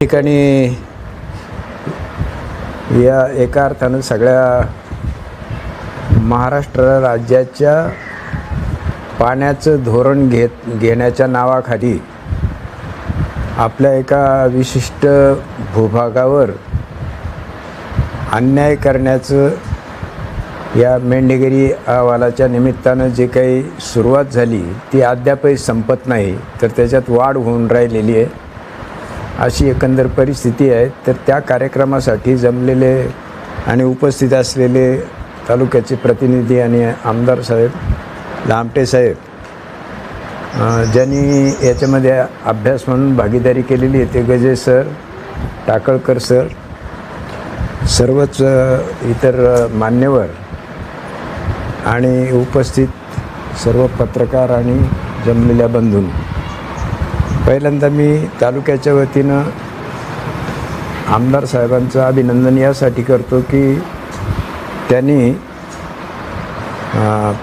ठिकाणी या एका अर्थानं सगळ्या महाराष्ट्र राज्याच्या पाण्याचं धोरण घेत घेण्याच्या नावाखाली आपल्या एका विशिष्ट भूभागावर अन्याय करण्याचं या मेंढेगिरी अहवालाच्या निमित्तानं जे काही सुरुवात झाली ती अद्यापही संपत नाही तर त्याच्यात वाढ होऊन राहिलेली आहे. अशी एकंदर परिस्थिती आहे. तर त्या कार्यक्रमासाठी जमलेले आणि उपस्थित असलेले तालुक्याचे प्रतिनिधी आणि आमदार साहेब लामटे साहेब ज्यांनी याच्यामध्ये अभ्यास म्हणून भागीदारी केलेली आहे ते गजे सर टाकळकर सर सर्वच इतर मान्यवर आणि उपस्थित सर्व पत्रकार आणि जमलेल्या बंधूंनी पहिल्यांदा मी तालुक्याच्या वतीनं आमदार साहेबांचं अभिनंदन यासाठी करतो की त्यांनी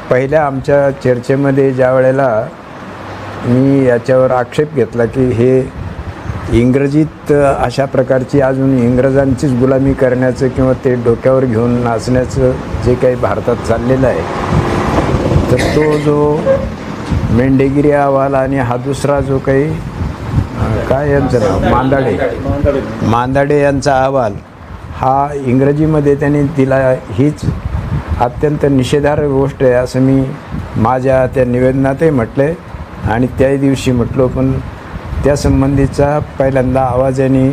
पहिल्या आमच्या चर्चेमध्ये ज्या वेळेला मी याच्यावर आक्षेप घेतला की हे इंग्रजीत अशा प्रकारची अजून इंग्रजांचीच गुलामी करण्याचं किंवा ते डोक्यावर घेऊन नाचण्याचं जे काही भारतात चाललेलं आहे तर तो जो मेंढेगिरी अहवाल आणि हा दुसरा जो काही काय यांचं नाव? मांदाडे. मांदाडे यांचा अहवाल हा इंग्रजीमध्ये त्यांनी दिला. हीच अत्यंत निषेधार्ह गोष्ट आहे असं मी माझ्या त्या निवेदनातही म्हटलं आहे आणि त्याही दिवशी म्हटलो पण त्या संबंधीचा पहिल्यांदा आवाज यांनी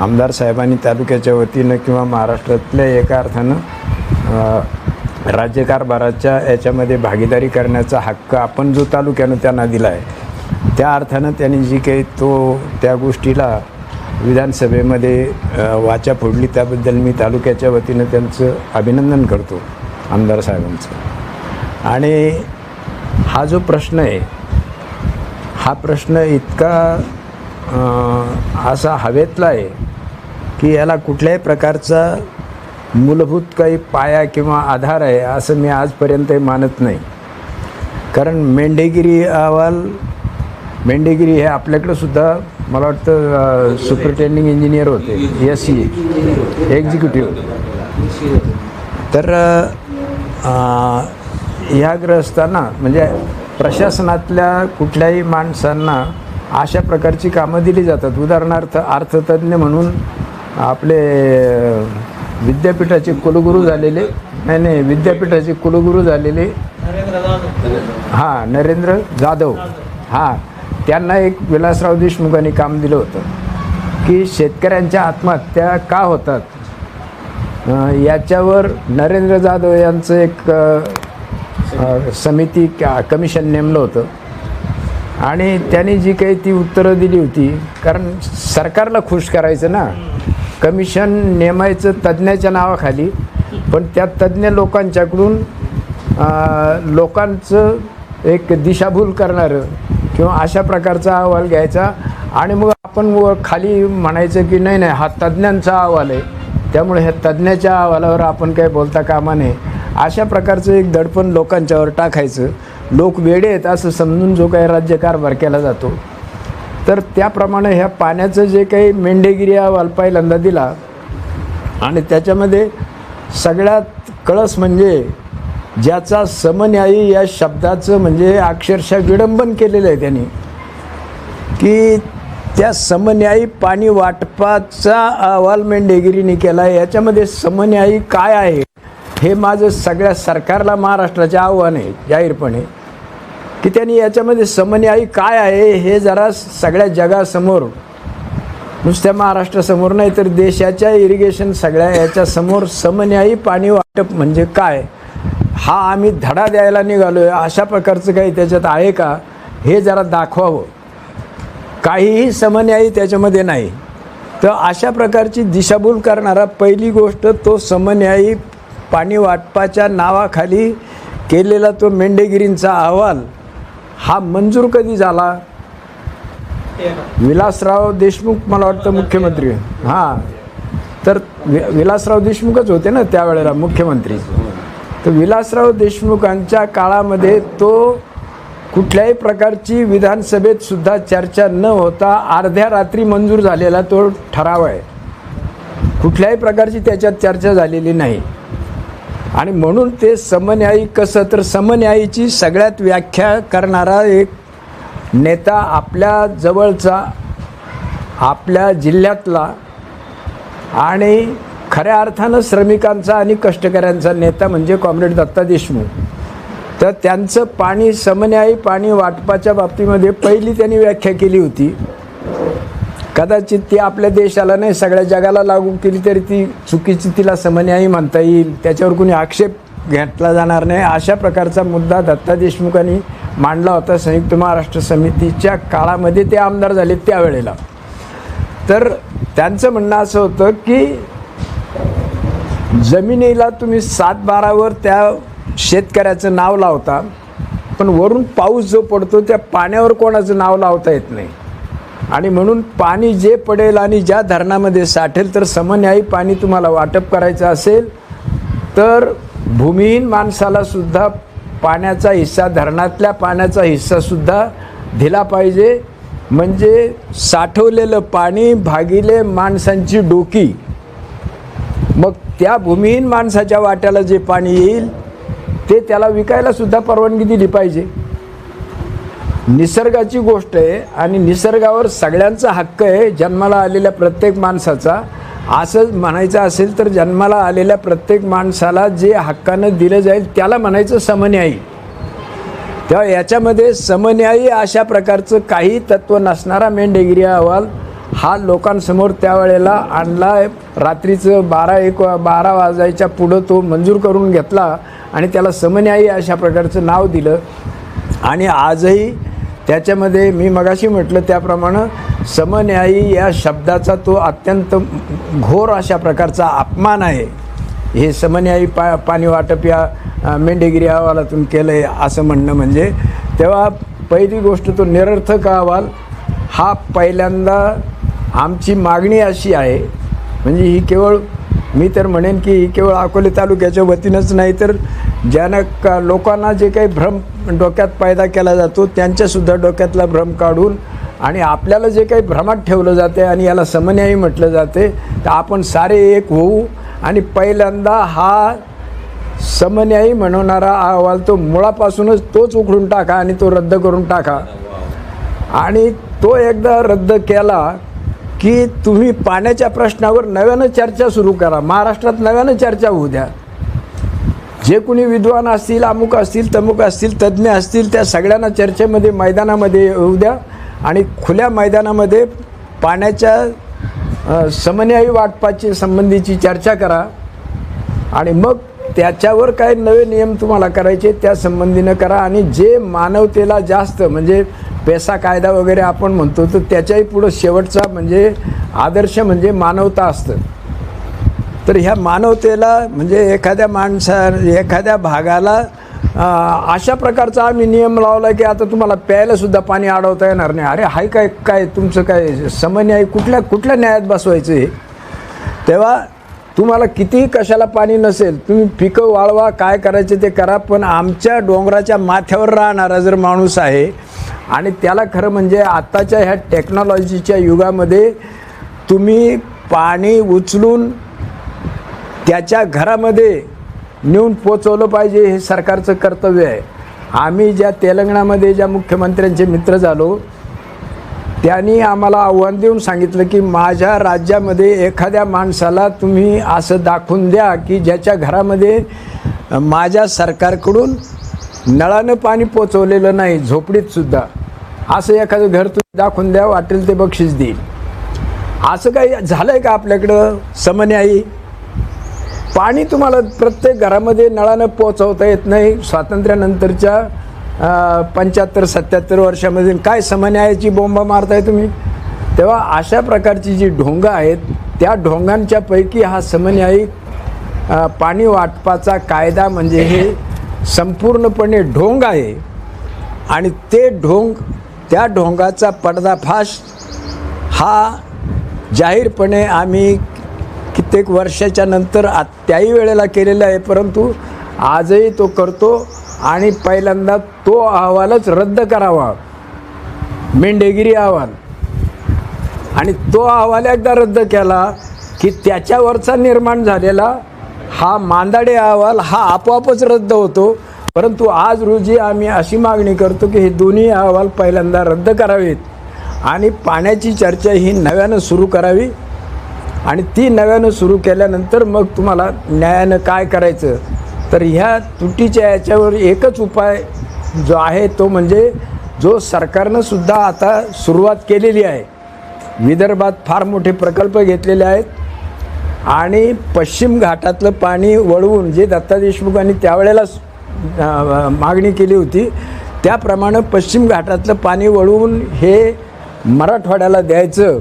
आमदार साहेबांनी तालुक्याच्या वतीनं किंवा महाराष्ट्रातल्या एका अर्थानं राज्यकारभाराच्या याच्यामध्ये भागीदारी करण्याचा हक्क आपण जो तालुक्यानं त्यांना दिला आहे त्या अर्थानं त्यांनी जी काही तो त्या गोष्टीला विधानसभेमध्ये वाचा फोडली त्याबद्दल मी तालुक्याच्या वतीनं त्यांचं अभिनंदन करतो आमदार साहेबांचं. आणि हा जो प्रश्न आहे हा प्रश्न इतका असा हवेतला आहे की याला कुठल्याही प्रकारचा मूलभूत काही पाया किंवा आधार आहे असं मी आजपर्यंत मानत नाही. कारण मेंढेगिरी अहवाल मेंढेगिरी हे आपल्याकडं सुद्धा मला वाटतं सुपरिटेंडिंग इंजिनियर होते एस सी एक्झिक्युटिव्ह तर ह्या ग्रहस्थांना म्हणजे प्रशासनातल्या कुठल्याही माणसांना अशा प्रकारची कामं दिली जातात. उदाहरणार्थ अर्थतज्ञ म्हणून आपले विद्यापीठाचे कुलगुरू झालेले नाही नाही विद्यापीठाचे कुलगुरू झालेले हां नरेंद्र जाधव. हां त्यांना एक विलासराव देशमुखांनी काम दिलं होतं की शेतकऱ्यांच्या आत्महत्या का होतात? याच्यावर नरेंद्र जाधव यांचं एक समिती कमिशन नेमलं होतं. आणि त्यांनी जी काही ती उत्तरं दिली होती कारण सरकारला खुश करायचं ना. कमिशन नेमायचं तज्ज्ञाच्या नावाखाली पण त्या तज्ज्ञ लोकांच्याकडून लोकांचं एक दिशाभूल करणारं किंवा अशा प्रकारचा अहवाल घ्यायचा. आणि मग आपण खाली म्हणायचं की नाही नाही हा तज्ज्ञांचा अहवाल आहे. त्यामुळे ह्या तज्ज्ञाच्या अहवालावर आपण काही बोलता कामा नये. अशा प्रकारचं एक दडपण लोकांच्यावर टाकायचं. लोक वेडे आहेत असं समजून जो काही राज्यकारभार केला जातो. तर त्याप्रमाणे ह्या पाण्याचं जे काही मेंढेगिरी अहवाल पहिल्यांदा दिला. आणि त्याच्यामध्ये सगळ्यात कळस म्हणजे ज्याचा समन्यायी या शब्दाचं म्हणजे अक्षरशः विडंबन केलेलं आहे त्यांनी. की त्या समन्यायी पाणी वाटपाचा अहवाल मेंढेगिरीने केला आहे याच्यामध्ये समन्यायी काय आहे? हे माझं सगळ्या सरकारला महाराष्ट्राचे आव्हान आहे जाहीरपणे. की त्यांनी याच्यामध्ये समन्यायी काय आहे हे जरा सगळ्या जगासमोर नुसत्या महाराष्ट्रासमोर नाही तर देशाच्या इरिगेशन सगळ्या याच्यासमोर समन्यायी पाणी वाटप म्हणजे काय? हा आम्ही धडा द्यायला निघालो आहे अशा प्रकारचं काही त्याच्यात आहे का? हे जरा दाखवावं. काहीही समन्यायी त्याच्यामध्ये नाही. तर अशा प्रकारची दिशाभूल करणारा पहिली गोष्ट तो समन्यायी पाणी वाटपाच्या नावाखाली केलेला तो मेंढेगिरींचा अहवाल हा मंजूर कधी झाला? विलासराव देशमुख मला वाटतं मुख्यमंत्री. हां. तर वि विलासराव देशमुखच होते ना त्यावेळेला मुख्यमंत्री. तर विलासराव देशमुखांच्या काळामध्ये तो कुठल्याही प्रकारची विधानसभेत सुद्धा चर्चा न होता अर्ध्या रात्री मंजूर झालेला तो ठराव आहे. कुठल्याही प्रकारची त्याच्यात चर्चा झालेली नाही. आणि म्हणून ते समन्यायी कसं तर समन्यायीची सगळ्यात व्याख्या करणारा एक नेता आपल्या जवळचा आपल्या जिल्ह्यातला आणि खऱ्या अर्थानं श्रमिकांचा आणि कष्टकऱ्यांचा नेता म्हणजे कॉम्रेड दत्ता देशमुख. तर त्यांचं पाणी समन्यायी पाणी वाटपाच्या बाबतीमध्ये पहिली त्यांनी व्याख्या केली होती. कदाचित ती आपल्या देशाला नाही सगळ्या जगाला लागू केली तरी ती चुकीची तिला समन्यायी म्हणता येईल. त्याच्यावर कोणी आक्षेप घेतला जाणार नाही. अशा प्रकारचा मुद्दा दत्ता देशमुखांनी मांडला होता संयुक्त महाराष्ट्र समितीच्या काळामध्ये ते आमदार झाले त्यावेळेला. तर त्यांचं म्हणणं असं होतं की जमिनीला तुम्ही सात बारावर त्या शेतकऱ्याचं नाव लावता पण वरून पाऊस जो पडतो त्या पाण्यावर कोणाचं नाव लावता येत नाही. आणि म्हणून पाणी जे पडेल आणि ज्या धरणामध्ये साठेल तर समन्यायी पाणी तुम्हाला वाटप करायचं असेल तर भूमिहीन माणसालासुद्धा पाण्याचा हिस्सा धरणातल्या पाण्याचा हिस्सासुद्धा दिला पाहिजे. म्हणजे साठवलेलं पाणी भागिले माणसांची डोकी. मग त्या भूमिहीन माणसाच्या वाट्याला जे पाणी येईल ते त्याला विकायला सुद्धा परवानगी दिली पाहिजे. निसर्गाची गोष्ट आहे आणि निसर्गावर सगळ्यांचा हक्क आहे जन्माला आलेल्या प्रत्येक माणसाचा. असं म्हणायचं असेल तर जन्माला आलेल्या प्रत्येक माणसाला जे हक्कानं दिलं जाईल त्याला म्हणायचं समन्यायी. तेव्हा याच्यामध्ये समन्यायी अशा प्रकारचं काही तत्त्व नसणारा मेंढेगिरी अहवाल हा लोकांसमोर त्यावेळेला आणला रात्रीचं बारा एक वा- बारा वाजायच्या पुढं तो मंजूर करून घेतला आणि त्याला समन्यायी अशा प्रकारचं नाव दिलं. आणि आजही त्याच्यामध्ये मी मगाशी म्हटलं त्याप्रमाणे समन्यायी या शब्दाचा तो अत्यंत घोर अशा प्रकारचा अपमान आहे. हे समन्यायी पा पाणी वाटप या मेंढेगिरी अहवालातून केलं आहे असं म्हणणं म्हणजे तेव्हा पहिली गोष्ट तो निरर्थक अहवाल हा पहिल्यांदा आमची मागणी अशी आहे म्हणजे ही केवळ मी तर म्हणेन की ही केवळ अकोले तालुक्याच्या वतीनंच नाही तर ज्यानं का लोकांना जे काही भ्रम डोक्यात पैदा केला जातो त्यांच्यासुद्धा डोक्यातला भ्रम काढून आणि आपल्याला जे काही भ्रमात ठेवलं जाते आणि याला समन्यायी म्हटलं जाते तर आपण सारे एक होऊ. आणि पहिल्यांदा हा समन्यायी म्हणवणारा अहवाल तो मुळापासूनच तोच उघडून टाका आणि तो रद्द करून टाका. आणि तो एकदा रद्द केला की तुम्ही पाण्याच्या प्रश्नावर नव्यानं चर्चा सुरू करा. महाराष्ट्रात नव्यानं चर्चा होऊ द्या. जे कोणी विद्वान असतील अमुक असतील तमुक असतील तज्ज्ञ असतील त्या सगळ्यांना चर्चेमध्ये मैदानामध्ये येऊ द्या. आणि खुल्या मैदानामध्ये पाण्याच्या समन्यायी वाटपाची संबंधीची चर्चा करा. आणि मग त्याच्यावर काय नवे नियम तुम्हाला करायचे त्या संबंधीनं करा. आणि जे मानवतेला जास्त म्हणजे पेसा कायदा वगैरे आपण म्हणतो तर त्याच्याही पुढं शेवटचा म्हणजे आदर्श म्हणजे मानवता असतं. तर ह्या मानवतेला म्हणजे एखाद्या माणसा एखाद्या भागाला अशा प्रकारचा आम्ही नियम लावला की आता तुम्हाला प्यायलासुद्धा पाणी अडवता येणार नाही. अरे हाय काय काय तुमचं काय समन्याय कुठल्या कुठल्या न्यायात बसवायचं हे? तेव्हा तुम्हाला कितीही कशाला पाणी नसेल तुम्ही पिकं वाळवा काय करायचे ते करा पण आमच्या डोंगराच्या माथ्यावर राहणारा जर माणूस आहे आणि त्याला खरं म्हणजे आत्ताच्या ह्या टेक्नॉलॉजीच्या युगामध्ये तुम्ही पाणी उचलून त्याच्या घरामध्ये नेऊन पोचवलं पाहिजे हे सरकारचं कर्तव्य आहे. आम्ही ज्या तेलंगणामध्ये ज्या मुख्यमंत्र्यांचे मित्र झालो त्यांनी आम्हाला आव्हान देऊन सांगितलं की माझ्या राज्यामध्ये एखाद्या माणसाला तुम्ही असं दाखवून द्या की ज्याच्या घरामध्ये माझ्या सरकारकडून नळानं पाणी पोचवलेलं नाही झोपडीतसुद्धा असं एखादं घर तुम्ही दाखवून द्या वाटेल ते बक्षीस देईल. असं काही झालं आहे का आपल्याकडं? समन्यायी? पाणी तुम्हाला प्रत्येक घरामध्ये नळानं पोचवता येत नाही. स्वातंत्र्यानंतरच्या पंच्याहत्तर सत्याहत्तर वर्षामध्ये काय समन्यायाची बोंबा मारताय तुम्ही? तेव्हा अशा प्रकारची जी ढोंगं आहेत त्या ढोंगांच्या पैकी हा समन्यायी पाणी वाटपाचा कायदा म्हणजे हे संपूर्णपणे ढोंग आहे. आणि ते ढोंग त्या ढोंगाचा पडदाफाश हा जाहीरपणे आम्ही कित्येक वर्षाच्या नंतर आ- त्याही वेळेला केलेला आहे परंतु आजही तो करतो आणि पहिल्यांदा तो अहवालच रद्द करावा. मेंढेगिरी अहवाल. आणि तो अहवाल एकदा रद्द केला की त्याच्यावरचा निर्माण झालेला हा मांदाडे अहवाल हा आपोआपच रद्द होतो. परंतु आज रोजी आम्ही अशी मागणी करतो की हे दोन्ही अहवाल पहिल्यांदा रद्द करावेत आणि पाण्याची चर्चा ही नव्यानं सुरू करावी. आणि ती नव्यानं सुरू केल्यानंतर मग तुम्हाला न्यायानं काय करायचं? तर ह्या तुटीच्या याच्यावर एकच उपाय जो आहे तो म्हणजे जो सरकारनं सुद्धा आता सुरुवात केलेली आहे. विदर्भात फार मोठे प्रकल्प घेतलेले आहेत. आणि पश्चिम घाटातलं पाणी वळवून जे दत्ता देशमुखांनी त्यावेळेला मागणी केली होती. त्याप्रमाणे पश्चिम घाटातलं पाणी वळवून हे मराठवाड्याला द्यायचं.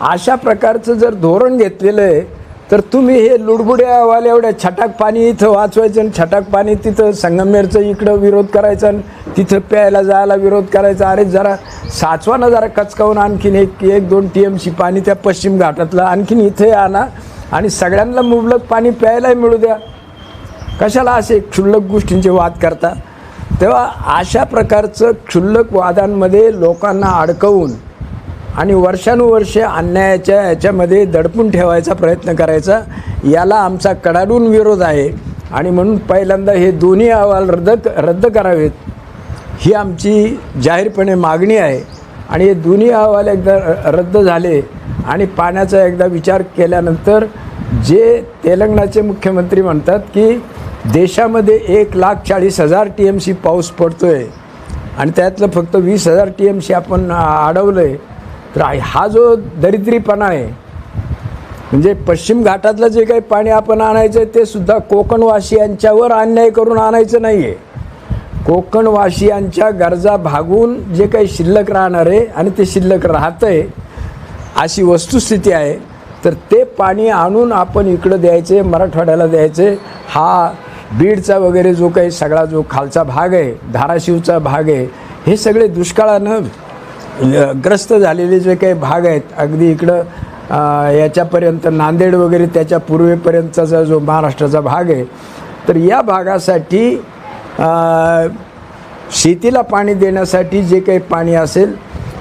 अशा प्रकारचं जर धोरण घेतलेलं आहे तर तुम्ही हे लुडबुड्यावाल्या एवढ्या छटाक पाणी इथं वाचवायचं आणि छटाक पाणी तिथं संगमेरचं इकडं विरोध करायचा आणि तिथं प्यायला जायला विरोध करायचा. अरे जरा साचवानं जरा कचकावून आणखीन एक एक दोन टी एम सी पाणी त्या पश्चिम घाटातलं आणखीन इथे आणा आणि सगळ्यांना मुबलक पाणी प्यायलाही मिळू द्या. कशाला असे क्षुल्लक गोष्टींचे वाद करता? तेव्हा अशा प्रकारचं क्षुल्लक वादांमध्ये लोकांना अडकवून आणि वर्षानुवर्षे अन्यायाच्या याच्यामध्ये दडपून ठेवायचा प्रयत्न करायचा याला आमचा कडाडून विरोध आहे. आणि म्हणून पहिल्यांदा हे दोन्ही अहवाल रद्द रद्द करावेत ही आमची जाहीरपणे मागणी आहे. आणि हे दोन्ही अहवाल एकदा रद्द झाले आणि पाण्याचा एकदा विचार केल्यानंतर जे तेलंगणाचे मुख्यमंत्री म्हणतात की देशामध्ये एक लाख चाळीस हजार टी एम सी पाऊस पडतो आहे आणि त्यातलं फक्त वीस हजार टी एम सी आपण अडवलं आहे तर हा जो दरिद्रीपणा आहे म्हणजे पश्चिम घाटातलं जे काही पाणी आपण आणायचं आहे ते सुद्धा कोकणवासियांच्यावर अन्याय करून आणायचं नाही आहे कोकणवासियांच्या गरजा भागून जे काही शिल्लक राहणार आहे आणि ते शिल्लक राहतं आहे अशी वस्तुस्थिती आहे. तर ते पाणी आणून आपण इकडं द्यायचे मराठवाड्याला द्यायचे हा बीडचा वगैरे जो काही सगळा जो खालचा भाग आहे धाराशिवचा भाग आहे हे सगळे दुष्काळानं ग्रस्त झालेले जे काही भाग आहेत अगदी इकडं याच्यापर्यंत नांदेड वगैरे त्याच्या पूर्वेपर्यंतचा जो महाराष्ट्राचा भाग आहे तर या भागासाठी शेतीला पाणी देण्यासाठी जे काही पाणी असेल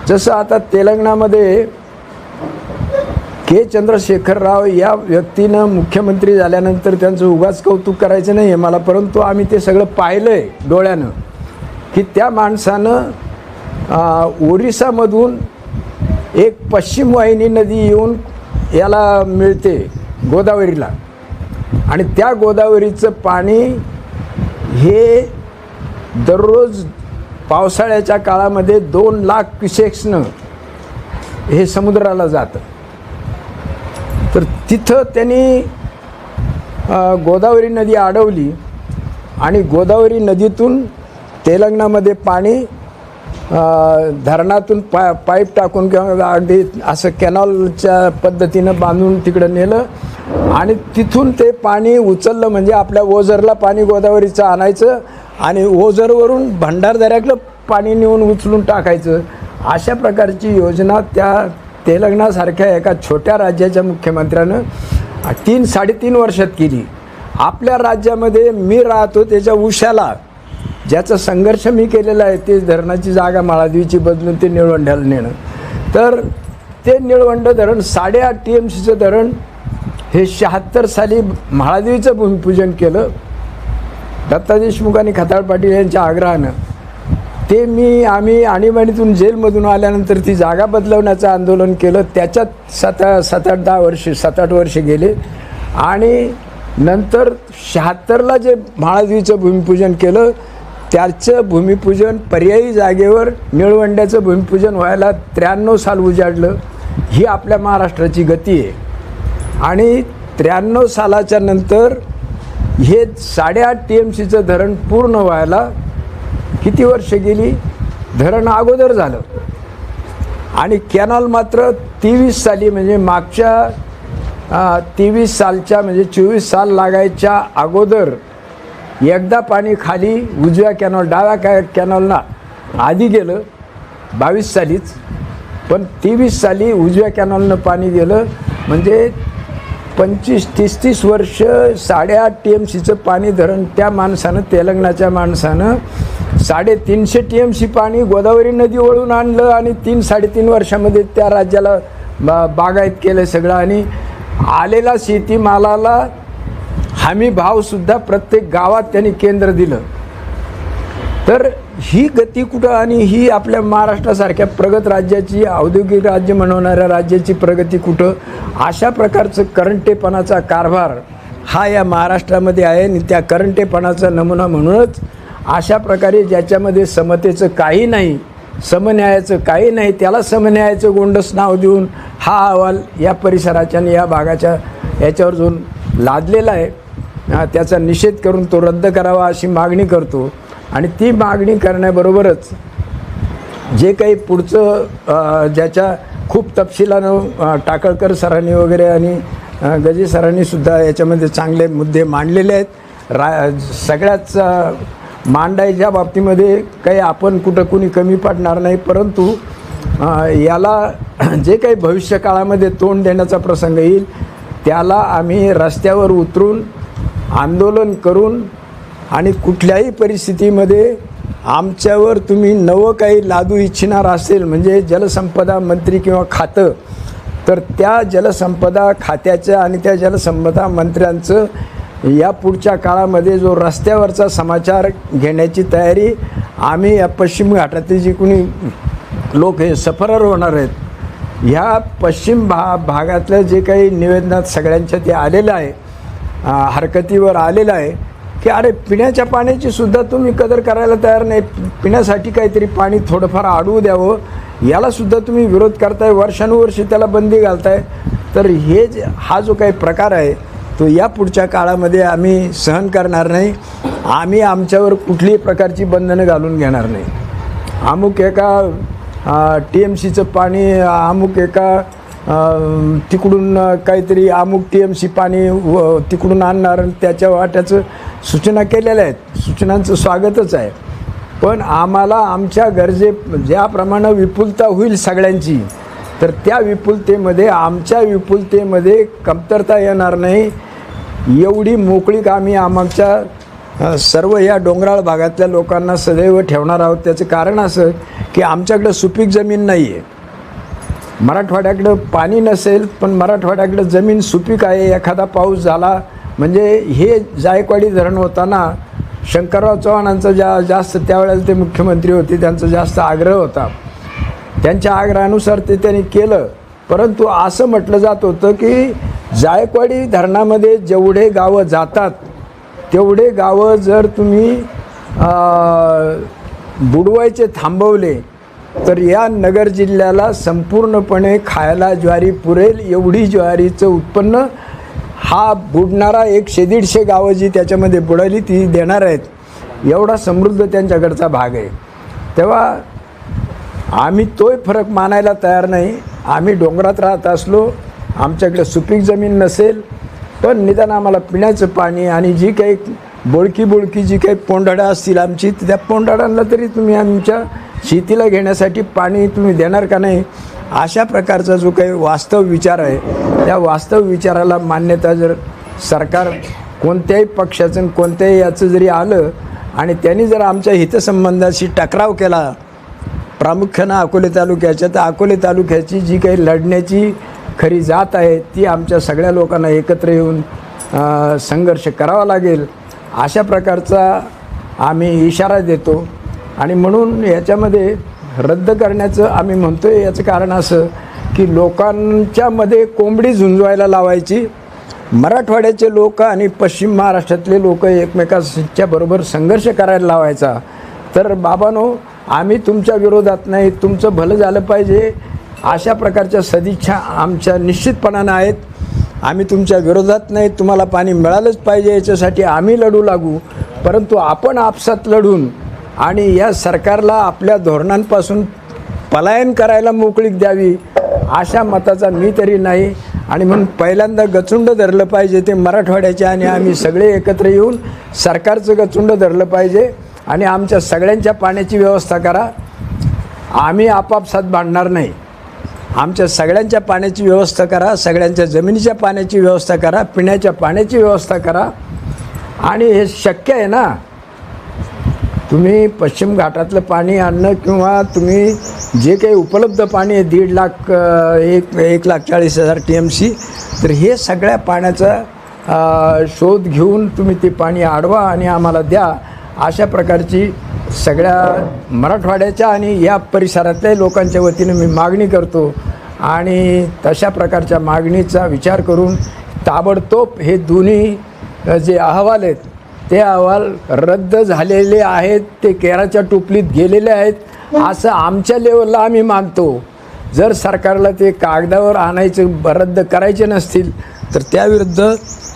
जसं आता तेलंगणामध्ये के चंद्रशेखर राव या व्यक्तीनं मुख्यमंत्री झाल्यानंतर त्यांचं उगाच कौतुक करायचं नाही आहे मला परंतु आम्ही ते सगळं पाहिलं आहे डोळ्यानं की त्या माणसानं ओरिसामधून एक पश्चिम वाहिनी नदी येऊन याला मिळते गोदावरीला. आणि त्या गोदावरीचं पाणी हे दररोज पावसाळ्याच्या काळामध्ये दोन लाख क्युसेक्सनं हे समुद्राला जातं. तिथं त्यांनी गोदावरी नदी अडवली आणि गोदावरी नदीतून तेलंगणामध्ये पाणी धरणातून पा पाईप टाकून किंवा अगदी असं कॅनॉलच्या पद्धतीनं बांधून तिकडं नेलं. आणि तिथून ते पाणी उचललं म्हणजे आपल्या ओझरला पाणी गोदावरीचं आणायचं आणि ओझरवरून भंडारदऱ्याकडं पाणी नेऊन उचलून टाकायचं. अशा प्रकारची योजना त्या तेलंगणासारख्या एका छोट्या राज्याच्या मुख्यमंत्र्यानं तीन साडेतीन वर्षात केली. आपल्या राज्यामध्ये मी राहतो त्याच्या उशाला. ज्याचा संघर्ष मी केलेला आहे ते धरणाची जागा माळादेवीची बदलून ते निळवंड्याला नेणं. तर ते निळवंड धरण साडेआठ टी एम सीचं धरण हे शहात्तर साली म्हाळादेवीचं भूमिपूजन केलं. दत्ता देशमुख आणि खताळ पाटील यांच्या आग्रहानं ते मी आम्ही आणीबाणीतून जेलमधून आल्यानंतर ती जागा बदलवण्याचं आंदोलन केलं. त्याच्यात सात सात आठ दहा वर्षे सात आठ वर्षे गेले. आणि नंतर शहात्तरला जे म्हाळादेवीचं भूमिपूजन केलं त्याचं भूमिपूजन पर्यायी जागेवर निळवंड्याचं भूमिपूजन व्हायला त्र्याण्णव साल उजाडलं. ही आपल्या महाराष्ट्राची गती आहे. आणि त्र्याण्णव सालाच्या नंतर हे साडेआठ टी एम सीचं धरण पूर्ण व्हायला किती वर्ष गेली? धरण अगोदर झालं. आणि कॅनॉल मात्र तेवीस साली म्हणजे मागच्या तेवीस सालच्या म्हणजे चोवीस साल लागायच्या अगोदर एकदा पाणी खाली उजव्या कॅनॉल डाव्या कॅ कॅनॉलना आधी गेलं बावीस सालीच. पण तेवीस साली उजव्या कॅनॉलनं पाणी गेलं म्हणजे पंचवीस तीस तीस वर्ष साडेआठ टी एम सीचं पाणी धरण त्या माणसानं तेलंगणाच्या माणसानं साडेतीनशे टी एम सी पाणी गोदावरी नदी वळून आणलं आणि तीन साडेतीन वर्षामध्ये त्या राज्याला बा बागायत केलं सगळं आणि आलेला शेतीमालाला हमी भावसुद्धा प्रत्येक गावात त्यांनी केंद्र दिलं. तर ही गती कुठं आणि ही आपल्या महाराष्ट्रासारख्या प्रगत राज्याची औद्योगिक राज्य म्हणवणाऱ्या राज्याची प्रगती कुठं अशा प्रकारचं करंटेपणाचा कारभार हा या महाराष्ट्रामध्ये आहे आणि त्या करंटेपणाचा नमुना म्हणूनच अशा प्रकारे ज्याच्यामध्ये समतेचं काही नाही समन्यायाचं काही नाही त्याला समन्यायाचं गोंडस नाव देऊन हा अहवाल या परिसराच्या आणि या भागाच्या याच्यावर जो लादलेला आहे. त्याचा निषेध करून तो रद्द करावा अशी मागणी करतो. आणि ती मागणी करण्याबरोबरच जे काही पुढचं ज्याच्या खूप तपशिलानं टाकळकर सरांनी वगैरे आणि गजे सरांनी सुद्धा याच्यामध्ये चांगले मुद्दे मांडलेले आहेत. रा सगळ्याच मांडायच्या बाबतीमध्ये काही आपण कुठं कुणी कमी पडणार नाही परंतु याला जे काही भविष्य काळामध्ये तोंड देण्याचा प्रसंग येईल त्याला आम्ही रस्त्यावर उतरून आंदोलन करून आणि कुठल्याही परिस्थितीमध्ये आमच्यावर तुम्ही नवं काही लादू इच्छिणार असेल म्हणजे जलसंपदा मंत्री किंवा खातं तर त्या जलसंपदा खात्याच्या आणि त्या जलसंपदा मंत्र्यांचं या पुढच्या काळामध्ये जो रस्त्यावरचा समाचार घेण्याची तयारी आम्ही या पश्चिम घाटातील जी कोणी लोक हे सफरर होणार आहेत ह्या पश्चिम भा भागातलं जे काही निवेदनात सगळ्यांच्या ते आलेलं आहे हरकतीवर आलेलं आहे की अरे पिण्याच्या पाण्याची सुद्धा तुम्ही कदर करायला तयार नाही. पिण्यासाठी काहीतरी पाणी थोडंफार आडवू द्यावं. याला सुद्धा तुम्ही विरोध करताय. वर्षानुवर्षे त्याला बंदी घालताय. तर हे जे हा जो काही प्रकार आहे तो या पुढच्या काळामध्ये आम्ही सहन करणार नाही. आम्ही आमच्यावर कुठलीही प्रकारची बंधनं घालून घेणार नाही. अमुक एका टी एम सीचं पाणी अमुक एका तिकडून काहीतरी अमुक टी एम सी पाणी व तिकडून आणणार त्याच्या वाट्याचं सूचना केलेल्या आहेत. सूचनांचं स्वागतच आहे. पण आम्हाला आमच्या गरजे ज्याप्रमाणे विपुलता होईल सगळ्यांची तर त्या विपुलतेमध्ये आमच्या विपुलतेमध्ये कमतरता येणार नाही. एवढी मोकळीक आम्ही आमच्या सर्व या डोंगराळ भागातल्या लोकांना सदैव ठेवणार आहोत. त्याचं कारण असं की आमच्याकडं सुपीक जमीन नाही आहे मराठवाड्याकडं पाणी नसेल पण मराठवाड्याकडं जमीन सुपीक आहे. एखादा पाऊस झाला म्हणजे हे जायकवाडी धरण होताना शंकरराव चव्हाणांचा जा जास्त त्यावेळेला ते मुख्यमंत्री होते त्यांचा जास्त आग्रह होता. त्यांच्या आग्रहानुसार ते त्यांनी केलं. परंतु असं म्हटलं जात होतं की जायकवाडी धरणामध्ये जेवढे गावं जातात तेवढे गावं जर तुम्ही बुडवायचे थांबवले तर या नगर जिल्ह्याला संपूर्णपणे खायला ज्वारी पुरेल एवढी ज्वारीचं उत्पन्न हा बुडणारा एकशे दीडशे गावं जी त्याच्यामध्ये बुडाली ती देणार आहेत. एवढा समृद्ध त्यांच्याकडचा भाग आहे. तेव्हा आम्ही तोही फरक मानायला तयार नाही. आम्ही डोंगरात राहत असलो आमच्याकडे सुपीक जमीन नसेल पण निदान आम्हाला पिण्याचं पाणी आणि जी काही बोळकी बोळकी जी काही पोंडाडा असतील आमची त्या पोंडाडांना तरी तुम्ही आमच्या शेतीला घेण्यासाठी पाणी तुम्ही देणार का नाही? अशा प्रकारचा जो काही वास्तव विचार आहे त्या वास्तव विचाराला मान्यता जर सरकार कोणत्याही पक्षाचं कोणत्याही याचं जरी आलं आणि त्यांनी जर आमच्या हितसंबंधाशी टकराव केला प्रामुख्यानं अकोले तालुक्याच्या तर अकोले तालुक्याची जी काही लढण्याची खरी जात आहे ती आमच्या सगळ्या लोकांना एकत्र येऊन संघर्ष करावा लागेल. अशा प्रकारचा आम्ही इशारा देतो. आणि म्हणून याच्यामध्ये रद्द करण्याचं आम्ही म्हणतो आहे याचं कारण असं की लोकांच्यामध्ये कोंबडी झुंजवायला लावायची. मराठवाड्याचे लोक आणि पश्चिम महाराष्ट्रातले लोक एकमेकांच्या बरोबर संघर्ष करायला लावायचा. तर बाबानो आम्ही तुमच्या विरोधात नाही. तुमचं भलं झालं पाहिजे. अशा प्रकारच्या सदिच्छा आमच्या निश्चितपणानं आहेत. आम्ही तुमच्या विरोधात नाही. तुम्हाला पाणी मिळालंच पाहिजे. याच्यासाठी आम्ही लढू लागू. परंतु आपण आपसात लढून आणि या सरकारला आपल्या धोरणांपासून पलायन करायला मोकळीक द्यावी अशा मताचा मी तरी नाही. आणि म्हणून पहिल्यांदा गचुंड धरलं पाहिजे ते मराठवाड्याचे आणि आम्ही सगळे एकत्र येऊन सरकारचं गचुंड धरलं पाहिजे आणि आमच्या सगळ्यांच्या पाण्याची व्यवस्था करा. आम्ही आपापसात भांडणार नाही. आमच्या सगळ्यांच्या पाण्याची व्यवस्था करा सगळ्यांच्या जमिनीच्या पाण्याची व्यवस्था करा पिण्याच्या पाण्याची व्यवस्था करा. आणि हे शक्य आहे ना तुम्ही पश्चिम घाटातलं पाणी आणणं किंवा तुम्ही जे काही उपलब्ध पाणी आहे दीड लाख एक एक लाख चाळीस हजार टी एम सी तर हे सगळ्या पाण्याचा शोध घेऊन तुम्ही ते पाणी आडवा आणि आम्हाला द्या अशा प्रकारची सगळ्या मराठवाड्याच्या आणि या परिसरातल्या लोकांच्या वतीने मी मागणी करतो आणि तशा प्रकारच्या मागणीचा विचार करून ताबडतोब हे दोन्ही जे अहवाल आहेत ते अहवाल रद्द झालेले आहेत ते केराच्या टोपलीत गेलेले आहेत असं आमच्या लेवलला आम्ही मानतो. जर सरकारला ते कागदावर आणायचे रद्द करायचे नसतील तर त्याविरुद्ध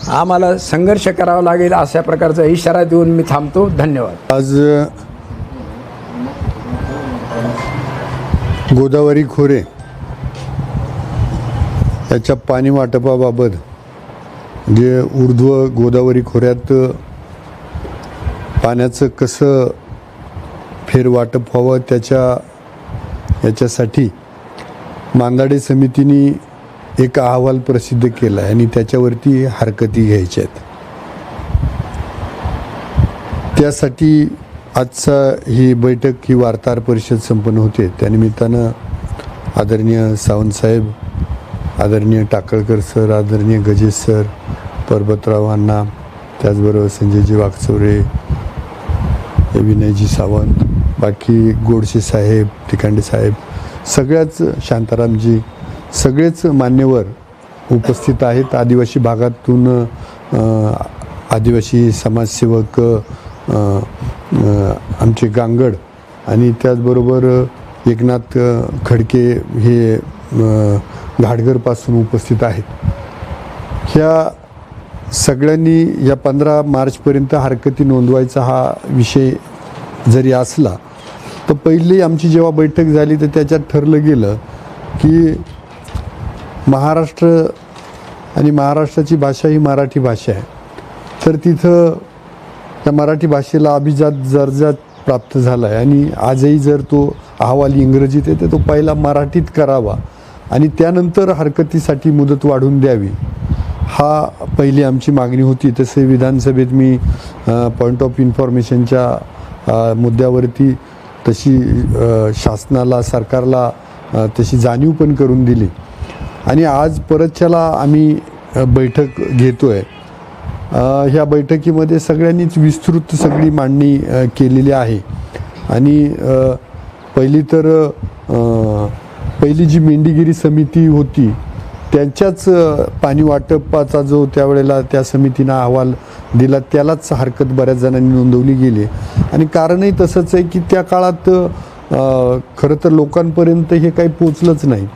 आम्हाला संघर्ष करावा लागेल अशा प्रकारचा इशारा देऊन मी थांबतो. धन्यवाद. आज गोदावरी खोरे याच्या पाणी वाटपाबाबत जे ऊर्ध्व गोदावरी खोऱ्यात पाण्याचं कसं फेरवाटप व्हावं त्याच्या याच्यासाठी मांदाडे समितीने एक अहवाल प्रसिद्ध केला आहे आणि त्याच्यावरती हरकती घ्यायच्या आहेत. त्यासाठी आजचा ही बैठक ही वार्ताहर परिषद संपन्न होते. त्यानिमित्तानं आदरणीय सावंतसाहेब आदरणीय टाकळकर सर आदरणीय गजेश सर पर्वतरावांना त्याचबरोबर संजयजी वाकचौरे विनयजी सावंत बाकी गोडसे साहेब तिकांडे साहेब सगळ्याच शांतारामजी सगळेच मान्यवर उपस्थित आहेत आदिवासी भागातून आदिवासी समाजसेवक आमचे गांगड आणि त्याचबरोबर एकनाथ खडके हे घाटघरपासून उपस्थित आहेत. ह्या सगळ्यांनी या पंधरा मार्चपर्यंत हरकती नोंदवायचा हा विषय जरी असला तर पहिली आमची जेव्हा बैठक झाली तर त्याच्यात ठरलं गेलं की महाराष्ट्र आणि महाराष्ट्राची भाषा ही मराठी भाषा आहे. तर तिथं त्या मराठी भाषेला अभिजात दर्जा प्राप्त झाला आहे आणि आजही जर तो अहवाल इंग्रजीत येते तो पहिला मराठीत करावा आणि त्यानंतर हरकतीसाठी मुदत वाढवून द्यावी. हा पहिली आमची मागणी होती. तसे विधानसभेत मी पॉईंट ऑफ इन्फॉर्मेशनच्या मुद्द्यावरती तशी शासनाला सरकारला तशी जाणीव पण करून दिली. आणि आज परतच्याला आम्ही बैठक घेतो आहे ह्या बैठकीमध्ये सगळ्यांनीच विस्तृत सगळी मांडणी केलेली आहे. आणि पहिली तर पहिली जी मेंढीगिरी समिती होती त्यांच्याच पाणी वाटपाचा जो त्यावेळेला त्या समितीनं अहवाल दिला त्यालाच हरकत बऱ्याच जणांनी नोंदवली गेली. आणि कारणही तसंच आहे की त्या काळात खरं तर लोकांपर्यंत हे काही पोचलंच नाही.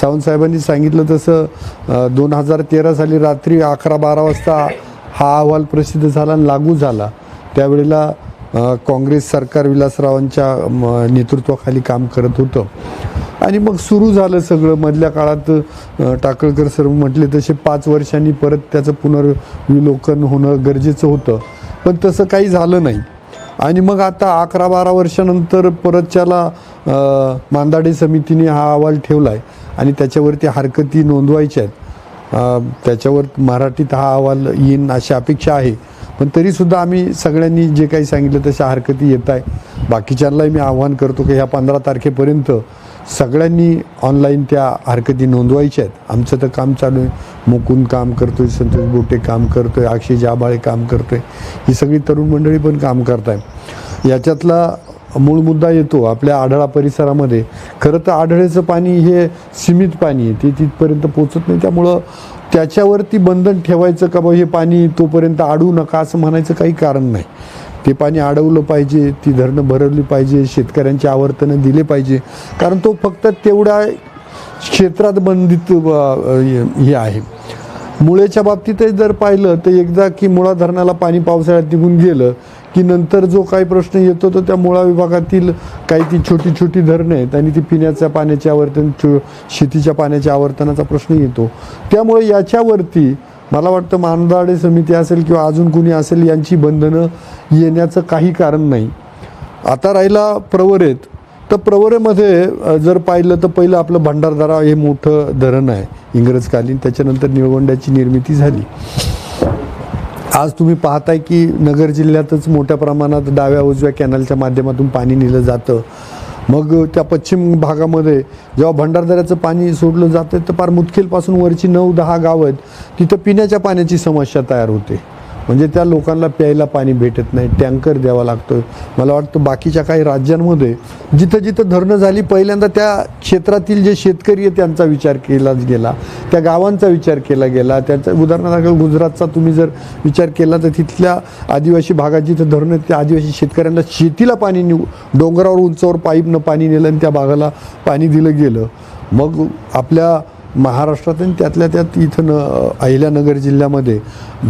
सावंतसाहेबांनी सांगितलं तसं दोन हजार तेरा साली रात्री अकरा बारा वाजता हा अहवाल प्रसिद्ध झाला आणि लागू झाला. त्यावेळेला काँग्रेस सरकार विलासरावांच्या म, नेतृत्वाखाली काम करत होतं. आणि मग सुरू झालं सगळं. मधल्या काळात टाकळकर सर म्हटले तसे पाच वर्षांनी परत त्याचं पुनर्विलोकन होणं गरजेचं होतं. पण तसं काही झालं नाही. आणि मग आता अकरा बारा वर्षानंतर परतच्याला मांदाडे समितीने हा अहवाल ठेवला आहे आणि त्याच्यावरती हरकती नोंदवायच्या आहेत. त्याच्यावर मराठीत हा अहवाल येईन अशी अपेक्षा आहे. पण तरीसुद्धा आम्ही सगळ्यांनी जे काही सांगितलं तशा हरकती येत आहे. बाकीच्यांनाही मी आव्हान करतो की ह्या पंधरा तारखेपर्यंत सगळ्यांनी ऑनलाईन त्या हरकती नोंदवायच्या आहेत. आमचं तर काम चालू आहे. मुकुंद काम करतो आहे संतोष बोटे काम करतो आहे अक्षय जाबाळे काम करतो आहे ही सगळी तरुण मंडळी पण काम करत आहे याच्यातला मूळ मुद्दा येतो आपल्या आढळा परिसरामध्ये. खरं तर आढळेचं पाणी हे सीमित पाणी आहे. ते तिथपर्यंत पोचत नाही. त्यामुळं त्याच्यावरती बंधन ठेवायचं का बा हे पाणी तोपर्यंत आडू नका असं म्हणायचं काही कारण नाही. ते पाणी अडवलं पाहिजे ती धरणं भरवली पाहिजे शेतकऱ्यांची आवर्तनं दिले पाहिजे. कारण तो फक्त तेवढ्या क्षेत्रात बंधित हे आहे. मुळेच्या बाबतीतही जर पाहिलं तर एकदा की मुळा धरणाला पाणी पावसाळ्यात निघून गेलं की नंतर जो काही प्रश्न येतो तो त्या मुळा विभागातील काही ती छोटी छोटी धरणं आहेत आणि ती पिण्याच्या पाण्याचे आवर्तन शेतीच्या पाण्याच्या आवर्तनाचा प्रश्न येतो. त्यामुळे याच्यावरती मला वाटतं मानदाडे समिती असेल किंवा अजून कुणी असेल यांची बंधनं येण्याचं काही कारण नाही. आता राहिला प्रवरेत. तर प्रवरेमध्ये जर पाहिलं तर पहिलं आपलं भंडारदारा हे मोठं धरण आहे इंग्रजकालीन. त्याच्यानंतर निळवंड्याची निर्मिती झाली. आज तुम्ही पाहताय की नगर जिल्ह्यातच मोठ्या प्रमाणात डाव्या उजव्या कॅनलच्या माध्यमातून पाणी नेलं जातं. मग त्या पश्चिम भागामध्ये जेव्हा भंडारदऱ्याचं पाणी सोडलं जातं तर फार मुदखेलपासून वरची नऊ दहा गावं आहेत तिथं पिण्याच्या पाण्याची समस्या तयार होते. म्हणजे त्या लोकांना प्यायला पाणी भेटत नाही टँकर द्यावा लागतो मला वाटतं बाकीच्या काही राज्यांमध्ये जिथं जिथं धरणं झाली पहिल्यांदा त्या क्षेत्रातील जे शेतकरी आहे त्यांचा विचार केला गेला त्या गावांचा विचार केला गेला. त्यांचा उदाहरणार्थ गुजरातचा तुम्ही जर विचार केला तर तिथल्या आदिवासी भागात जिथं धरणं आहेत, त्या आदिवासी शेतकऱ्यांना शेतीला पाणी नेऊ डोंगरावर उंचावर पाईपनं पाणी नेलं आणि त्या भागाला पाणी दिलं गेलं. मग आपल्या महाराष्ट्रात आणि त्यातल्या त्यात इथं न अहिल्यानगर जिल्ह्यामध्ये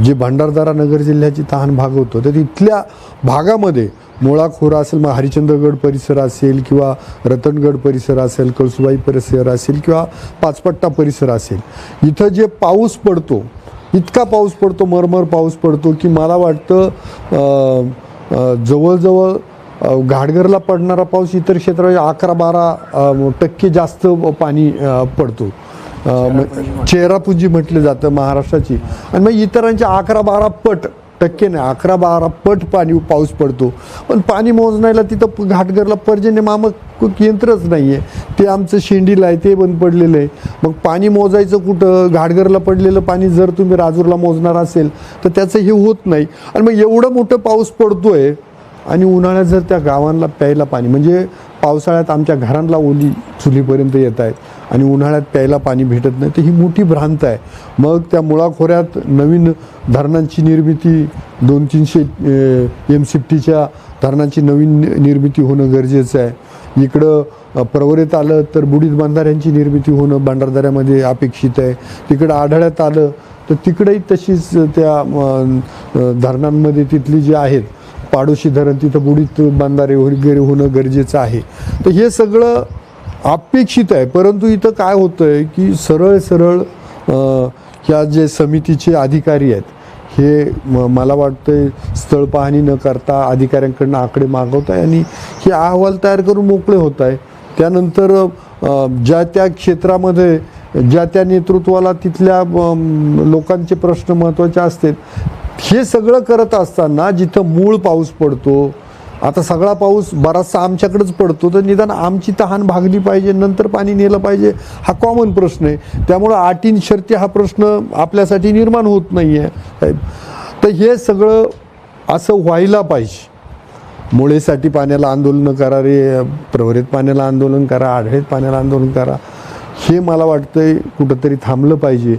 जे भंडारदारा नगर जिल्ह्याची तहान भाग होतो तर तिथल्या भागामध्ये मुळाखोरा असेल मग हरिश्चंद्रगड परिसर असेल किंवा रतनगड परिसर असेल कळसुबाई परिसर असेल किंवा पाचपट्टा परिसर असेल इथं जे पाऊस पडतो इतका पाऊस पडतो मरमर पाऊस पडतो की मला वाटतं जवळजवळ घाडघरला घाटघरला पडणारा पाऊस इतर क्षेत्रावर अकरा बारा टक्के जास्त पाणी पडतो. चेहरापुंजी म्हटलं जातं महाराष्ट्राची. आणि मग इतरांच्या अकरा बारा पट टक्के नाही अकरा बारा पट पाणी पाऊस पडतो. पण पाणी मोजण्याला तिथं घाटघरला पर्जन्य मामक यंत्रच नाही आहे ते आमचं शेंडीला आहे ते बंद पडलेलं आहे. मग पाणी मोजायचं कुठं? घाटघरला पडलेलं पाणी जर तुम्ही राजूरला मोजणार असेल तर त्याचं हे होत नाही. आणि मग एवढं मोठं पाऊस पडतो आहे आणि उन्हाळ्यात जर त्या गावांना प्यायला पाणी म्हणजे पावसाळ्यात आमच्या घरांना ओली चुलीपर्यंत येत आहेत आणि उन्हाळ्यात प्यायला पाणी भेटत नाही. तर ही मोठी भ्रांत आहे. मग त्या मुळाखोऱ्यात नवीन धरणांची निर्मिती दोन तीनशे एम सी टीच्या धरणांची नवीन निर्मिती होणं गरजेचं आहे. इकडं प्रवरेत आलं तर बुडीत बांधाऱ्यांची निर्मिती होणं भंडारदऱ्यामध्ये अपेक्षित आहे. तिकडं आढळ्यात आलं तर तिकडंही तशीच त्या धरणांमध्ये तिथली जी आहेत पाडोशी धरण तिथं बुडीत बांधारे वगैरे होणं गरजेचं आहे. तर हे सगळं अपेक्षित आहे. परंतु इथं काय होतं आहे की सरळ सरळ ह्या जे समितीचे अधिकारी आहेत हे म- मला वाटतं स्थळ पाहणी न करता अधिकाऱ्यांकडनं आकडे मागवत आहे आणि हे अहवाल तयार करून मोकळे होत आहे त्यानंतर ज्या त्या क्षेत्रामध्ये ज्या त्या नेतृत्वाला तिथल्या लोकांचे प्रश्न महत्त्वाचे असतात हे सगळं करत असताना जिथं मूळ पाऊस पडतो आता सगळा पाऊस बराचसा आमच्याकडेच पडतो तर निदान आमची तहान भागली पाहिजे नंतर पाणी नेलं पाहिजे हा कॉमन प्रश्न आहे. त्यामुळं आटीन शर्ती हा प्रश्न आपल्यासाठी निर्माण होत नाही आहे साहेब. तर हे सगळं असं व्हायला पाहिजे. मुळेसाठी पाण्याला आंदोलन करा रे प्रवरित पाण्याला आंदोलन करा आढळीत पाण्याला आंदोलन करा. हे मला वाटतंय कुठंतरी थांबलं पाहिजे.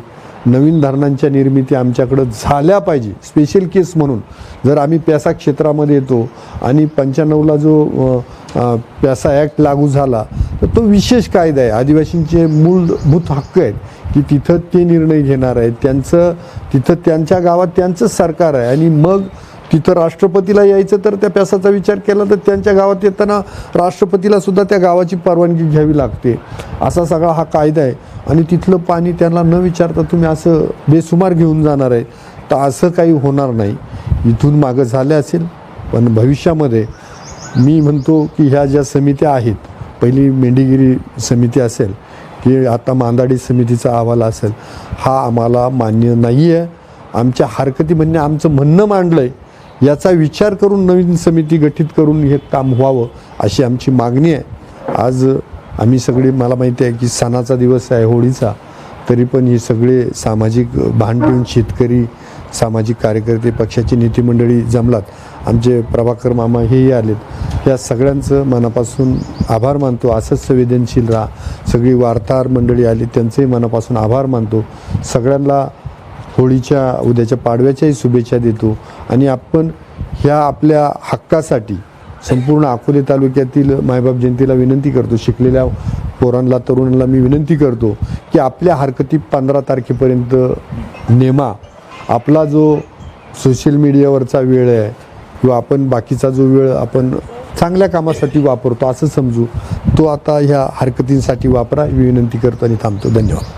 नवीन धरणांच्या निर्मिती आमच्याकडं झाल्या पाहिजे. स्पेशल केस म्हणून जर आम्ही प्यासा क्षेत्रामध्ये येतो आणि पंच्याण्णवला जो प्यासा ॲक्ट लागू झाला तर तो विशेष कायदा आहे. आदिवासींचे मूलभूत हक्क आहेत की तिथं ते निर्णय घेणार आहेत. त्यांचं तिथं त्यांच्या गावात त्यांचंच सरकार आहे आणि मग तिथं राष्ट्रपतीला यायचं तर त्या प्यासाचा विचार केला तर त्यांच्या गावात येताना राष्ट्रपतीला सुद्धा त्या गावाची परवानगी घ्यावी लागते. असा सगळा हा कायदा आहे. आणि तिथलं पाणी त्यांना न विचारता तुम्ही असं बेसुमार घेऊन जाणार आहे. तर असं काही होणार नाही. इथून मागं झालं असेल. पण भविष्यामध्ये मी म्हणतो की ह्या ज्या समित्या आहेत पहिली मेंढीगिरी समिती असेल की आता मांदाडी समितीचा अहवाल असेल हा आम्हाला मान्य नाही आहे आमच्या हरकती म्हणणे आमचं म्हणणं मांडलं आहे याचा विचार करून नवीन समिती गठीत करून हे काम व्हावं अशी आमची मागणी आहे. आज आम्ही सगळे मला माहिती आहे की सणाचा दिवस आहे होळीचा. तरी पण हे सगळे सामाजिक भान ठेवून शेतकरी सामाजिक कार्यकर्ते पक्षाची नेते जमलात. आमचे प्रभाकर मामा हेही आलेत. या सगळ्यांचं मनापासून आभार मानतो. असंच संवेदनशील राहा. सगळी वार्ताहर मंडळी आली त्यांचंही मनापासून आभार मानतो. सगळ्यांना होळीच्या उद्याच्या पाडव्याच्याही शुभेच्छा देतो. आणि आपण ह्या आपल्या हक्कासाठी संपूर्ण अकोले तालुक्यातील मायबाप जनतेला विनंती करतो. शिकलेल्या पोरांना तरुणांना मी विनंती करतो की आपल्या हरकती पंधरा तारखेपर्यंत नेमा. आपला जो सोशल मीडियावरचा वेळ आहे किंवा आपण बाकीचा जो वेळ आपण चांगल्या कामासाठी वापरतो असं समजू तो आता ह्या हरकतींसाठी वापरा. विनंती करतो आणि थांबतो. धन्यवाद.